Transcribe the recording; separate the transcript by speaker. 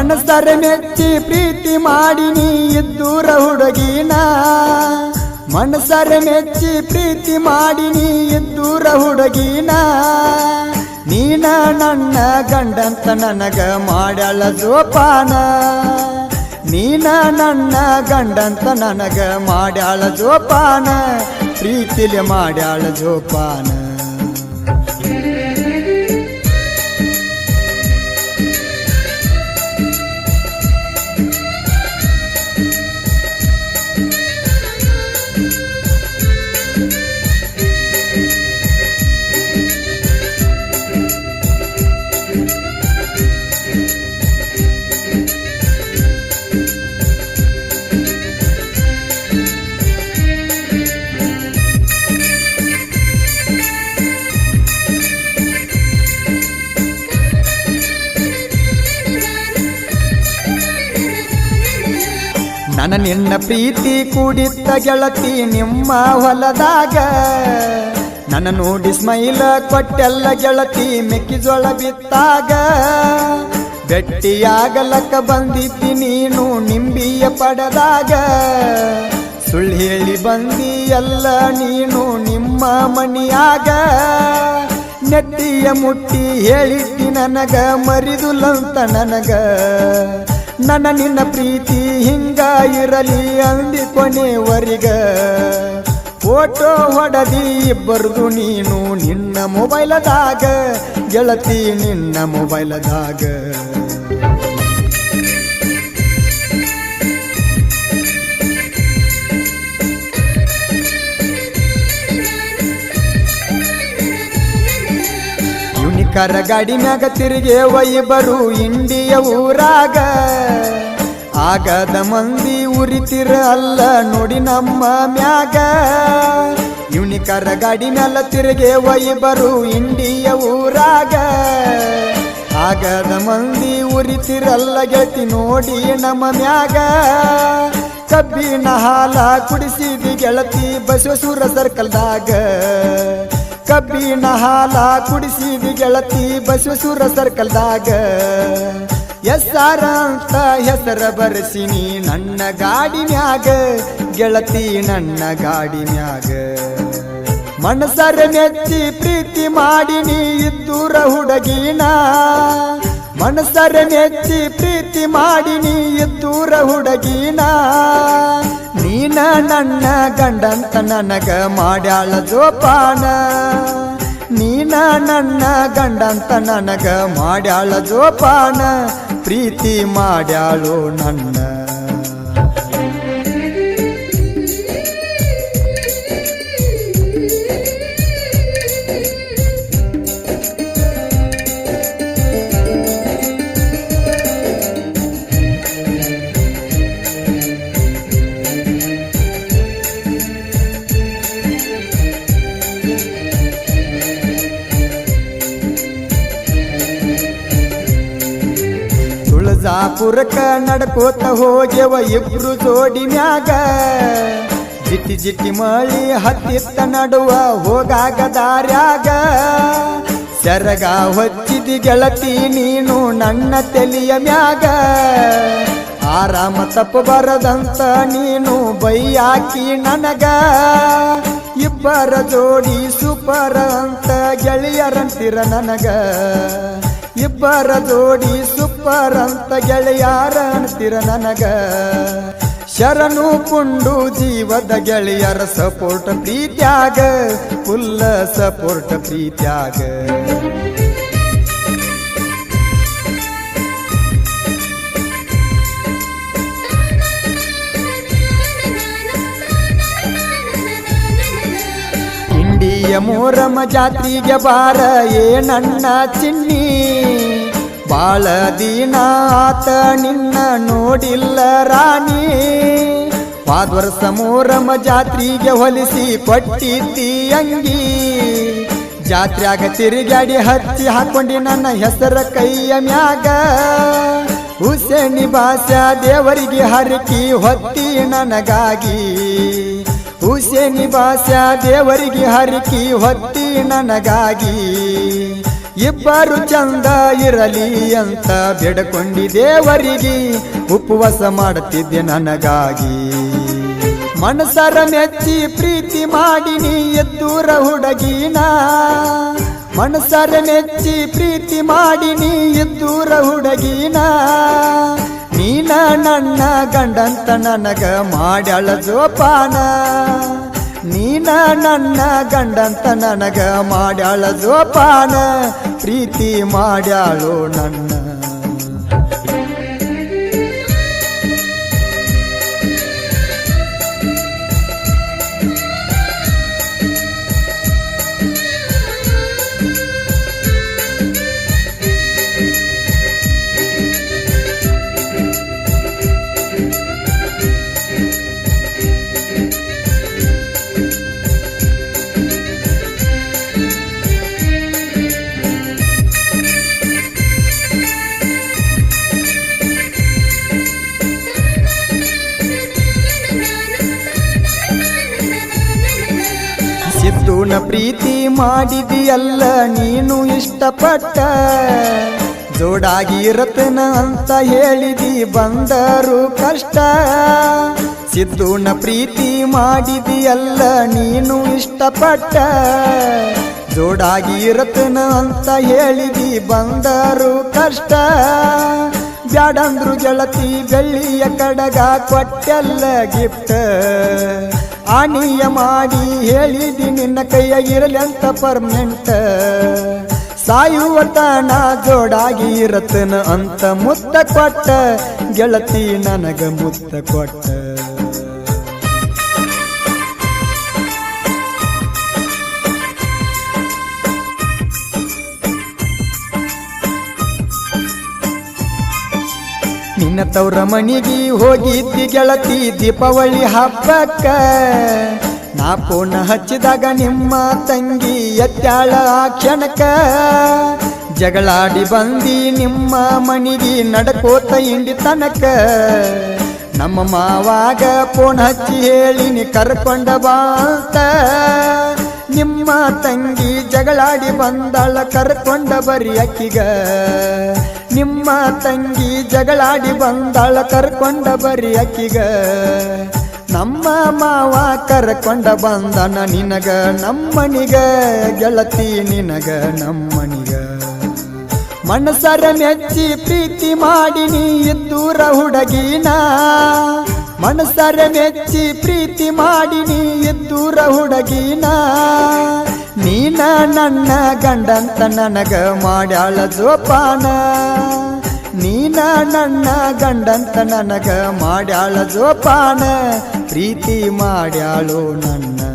Speaker 1: ಮನಸರ ಮೆಚ್ಚಿ ಪ್ರೀತಿ ಮಾಡಿ ನೀ ಇದ್ದೂರ ಹುಡುಗಿನ. ಮನಸರ ಮೆಚ್ಚಿ ಪ್ರೀತಿ ಮಾಡಿ ನೀ ಇದ್ದೂರ ಹುಡುಗಿನ. ನೀನ ನನ್ನ ಗಂಡಂತ ನನಗ ಮಾಡ್ಯಾಳ ಜೋಪಾನ. ನೀನ ನನ್ನ ಗಂಡಂತ ನನಗ ಮಾಡ್ಯಾಳ ಜೋಪಾನ. ಪ್ರೀತಿಲಿ ಮಾಡ್ಯಾಳ ಜೋಪಾನ. ನನ್ನ ನಿನ್ನ ಪ್ರೀತಿ ಕೂಡಿದ್ದ ಗೆಳತಿ ನಿಮ್ಮ ಹೊಲದಾಗ. ನನ್ನ ನೋಡಿ ಸ್ಮೈಲ ಕೊಟ್ಟೆಲ್ಲ ಗೆಳತಿ ಮೆಕ್ಕಿಜೋಳ ಬಿತ್ತಾಗ. ಗಟ್ಟಿಯಾಗಲಕ್ಕ ಬಂದಿದ್ದಿ ನೀನು ನಿಂಬಿಯ ಪಡೆದಾಗ. ಸುಳ್ಳು ಹೇಳಿ ಬಂದಿ ಎಲ್ಲ ನೀನು ನಿಮ್ಮ ಮಣಿಯಾಗ ನೆಟ್ಟಿಯ ಮುಟ್ಟಿ ಹೇಳಿದ್ದಿ ನನಗ, ಮರಿದುಲಂತ ನನಗ. ನನ್ನ ನಿನ್ನ ಪ್ರೀತಿ ಹಿಂಗ ಇರಲಿ ಅಂದಿ ಕೊನೆವರಿಗ ಫೋಟೋ ಹೊಡದಿ ಇಬ್ಬರದು ನೀನು ನಿನ್ನ ಮೊಬೈಲದಾಗ ಗೆಳತಿ ನಿನ್ನ ಮೊಬೈಲದಾಗ. ಯುನಿಕರ ಗಾಡಿ ಮ್ಯಾಗ ತಿರುಗಿ ಒಯ್ಬರು ಇಂಡಿಯ ಊರಾಗ. ಆಗದ ಮಂದಿ ಉರಿತಿರ ಅಲ್ಲ ನೋಡಿ ನಮ್ಮ ಮ್ಯಾಗ. ಇವನಿ ಗಾಡಿ ಮ್ಯಾಲ ತಿರುಗಿ ಒಯ್ಬರು ಇಂಡಿಯ ಊರಾಗ. ಆಗದ ಮಂದಿ ಉರಿತಿರಲ್ಲ ಗೆಳತಿ ನೋಡಿ ನಮ್ಮ ಮ್ಯಾಗ. ಕಬ್ಬಿನ ಹಾಲ ಕುಡಿಸಿದಿ ಗೆಳತಿ ಬಸವಸೂರ ಸರ್ಕಲ್ದಾಗ ಕಬ್ಬಿನ ಹಾಲ ಕುಡಿಸಿದಿ ಗೆಳತಿ ಬಸವಸೂರ ಸರ್ಕಲ್ದಾಗ. ಎಸ್ಸಾರ ಅಂತ ಹೆಸರ ಬರೆಸಿನಿ ನನ್ನ ಗಾಡಿ ಮ್ಯಾಗ ಗೆಳತಿ ನನ್ನ ಗಾಡಿ ಮ್ಯಾಗ ಮನಸರ ಮೆಚ್ಚಿ ಪ್ರೀತಿ ಮಾಡಿ ನೀ ಇದ್ದೂರ ಹುಡುಗಿನ. ಮನಸರ ಮೆಚ್ಚಿ ಪ್ರೀತಿ ಮಾಡಿ ನೀ ಇದ್ದೂರ ಹುಡುಗಿನ. ನೀನ ನನ್ನ ಗಂಡಂತ ನನಗ ಮಾಡ್ಯಾಳ ಜೋಪಾನ. ನೀನ ನನ್ನ ಗಂಡಂತ ನನಗ ಮಾಡ್ಯಾಳ ಜೋಪಾನ. ಪ್ರೀತಿ ಮಾಡ್ಯಾಳು ನನ್ನ. ತುಳಜಾಪುರಕ್ಕ ನಡ್ಕೋತ ಹೋಗ್ಯವ ಇಬ್ರು ಜೋಡಿ ಮ್ಯಾಗ. ಜಿಟ್ಟಿ ಜಿಟ್ಟಿ ಮಳಿ ಹತ್ತಿತ್ತ ನಡುವ ಹೋಗಾಗ ದಾರ್ಯಾಗ. ಸರಗ ಹೊಚ್ಚಿದಿ ಗೆಳತಿ ನೀನು ನನ್ನ ತೆಲಿಯ ಮ್ಯಾಗ. ಆರಾಮ ತಪ್ಪು ಬರದಂತ ನೀನು ಬೈಯಾಕಿ ನನಗ. ಇಬ್ಬರ ಜೋಡಿ ಸುಪರ ಅಂತ ಗೆಳೆಯರಂತಿರ ನನಗ. ಇಬ್ಬರ ಜೋಡಿ ಸುಪ್ಪರಂತ ಗೆಳೆಯಾರ ಅಂತಿರ ನನಗ. ಶರಣು ಪುಂಡು ಜೀವದ ಗೆಳೆಯರ ಸಪೋರ್ಟ್ ಪ್ರೀತ್ಯಾಗ ಫುಲ್ಲ ಸಪೋರ್ಟ್ ಪ್ರೀತ್ಯಾಗ. ಇಂಡಿಯ ಮೋರಮ್ಮ ಜಾತ್ರೆಗೆ ಬಾರ, ಏ ನನ್ನ ಚಿನ್ನಿ. ಬಾಳ ದಿನ ಆತ ನಿನ್ನ ನೋಡಿಲ್ಲ ರಾಣಿ. ಪಾದ್ವರ ಸಮೋರಮ ಜಾತ್ರಿಗೆ ಹೊಲಿಸಿ ಕೊಟ್ಟಿದ್ದಿ ಅಂಗಿ. ಜಾತ್ರೆಯಾಗ ತಿರುಗಾಡಿ ಹತ್ತಿ ಹಾಕೊಂಡಿ ನನ್ನ ಹೆಸರ ಕೈಯ ಮ್ಯಾಗ. ಹುಸೇಣಿ ಬಾಸ್ಯ ದೇವರಿಗೆ ಹರಕಿ ಹೊತ್ತಿ ನನಗಾಗಿ. ಹುಸೇನಿ ನಿವಾಸ ದೇವರಿಗೆ ಹರಿಕಿ ಹೊತ್ತಿ ನನಗಾಗಿ. ಇಬ್ಬರು ಚಂದ ಇರಲಿ ಅಂತ ಬೇಡಕೊಂಡಿ ದೇವರಿಗೆ ಉಪವಾಸ ಮಾಡುತ್ತಿದ್ದೆ ನನಗಾಗಿ. ಮನಸರ ಮೆಚ್ಚಿ ಪ್ರೀತಿ ಮಾಡಿ ನೀ ಎದ್ದೂರ ಹುಡುಗಿನ. ಮನಸರ ಮೆಚ್ಚಿ ಪ್ರೀತಿ ಮಾಡಿ ನೀ ಎದ್ದೂರ ಹುಡುಗಿನ. ನೀನ ನನ್ನ ಗಂಡಂತ ನನಗ ಮಾಡ್ಯಾಳ ಜೋಪಾನ. ನೀನ ನನ್ನ ಗಂಡಂತ ನನಗ ಮಾಡ್ಯಾಳ ಜೋಪಾನ. ಪ್ರೀತಿ ಮಾಡ್ಯಾಳು ನನ್ನ ಸಿದ್ದುನ ಪ್ರೀತಿ ಮಾಡಿದಿಯಲ್ಲ, ನೀನು ಇಷ್ಟಪಟ್ಟ ಜೋಡಾಗಿ ಇರತನ ಅಂತ ಹೇಳಿದಿ, ಬಂದರು ಕಷ್ಟ. ಸಿದ್ದುನ ಪ್ರೀತಿ ಮಾಡಿದಿಯಲ್ಲ, ನೀನು ಇಷ್ಟಪಟ್ಟ ಜೋಡಾಗಿ ಇರತನ ಅಂತ ಹೇಳಿದಿ, ಬಂದರು ಕಷ್ಟ. ಬ್ಯಾಡಂದ್ರು ಗೆಳತಿ ಬೆಳ್ಳಿಯ ಕಡಗ, ಕೊಟ್ಟೆಲ್ಲ ಗಿಫ್ಟ್ ಆನಿಯ ಮಾಡಿ ಹೇಳಿದಿ ನಿನ್ನ ಕೈಯಾಗಿರಲಿ ಅಂತ ಪರ್ಮನೆಂಟ್ ಸಾಯುವ ತನ ಜೋಡಾಗಿ ಇರತನ ಅಂತ ಮುತ್ತ ಕೊಟ್ಟ ಗೆಳತಿ ನನಗ ಮುತ್ತ ಕೊಟ್ಟ. ನಿನ್ನ ತವ್ರ ಮನಿಗೆ ಹೋಗಿದ್ದಿ ಗೆಳತಿ ದೀಪಾವಳಿ ಹಬ್ಬಕ್ಕ. ನಾ ಪೋಣ ಹಚ್ಚಿದಾಗ ನಿಮ್ಮ ತಂಗಿ ಎತ್ತಾಳ ಆ ಕ್ಷಣಕ್ಕ. ಜಗಳಾಡಿ ಬಂದಿ ನಿಮ್ಮ ಮನಿಗೆ ನಡಕೋತ ಇಂಡಿ ತನಕ ನಮ್ಮ ಮಾವಾಗ ಪೋಣ ಹಚ್ಚಿ ಹೇಳಿನಿ, ಕರ್ಕೊಂಡ ಬಾ ಅಂತ. ನಿಮ್ಮ ತಂಗಿ ಜಗಳಾಡಿ ಬಂದಾಳ, ಕರ್ಕೊಂಡ ಬರಿ ಅಕ್ಕಿಗ. ನಿಮ್ಮ ತಂಗಿ ಜಗಳಾಡಿ ಬಂದಾಳ, ಕರ್ಕೊಂಡ ಬರಿ ಅಕ್ಕಿಗ. ನಮ್ಮ ಮಾವ ಕರ್ಕೊಂಡ ಬಂದನ ನಿನಗ, ನಮ್ಮನಿಗ ಗೆಳತಿ ನಿನಗ, ನಮ್ಮನಿಗ. ಮನಸರ ಮೆಚ್ಚಿ ಪ್ರೀತಿ ಮಾಡಿ ನೀ ಇದ್ದೂರ ಹುಡುಗಿನ. ಮನಸರ ಮೆಚ್ಚಿ ಪ್ರೀತಿ ಮಾಡಿ ನೀ ಇದ್ದೂರ ಹುಡುಗಿನ. ನೀನ ನನ್ನ ಗಂಡಂತ ನನಗ ಮಾಡ್ಯಾಳ ಜೋಪಾನ. ನೀನ ನನ್ನ ಗಂಡಂತ ನನಗ ಮಾಡ್ಯಾಳ ಜೋಪಾನ. ಪ್ರೀತಿ ಮಾಡ್ಯಾಳು ನನ್ನ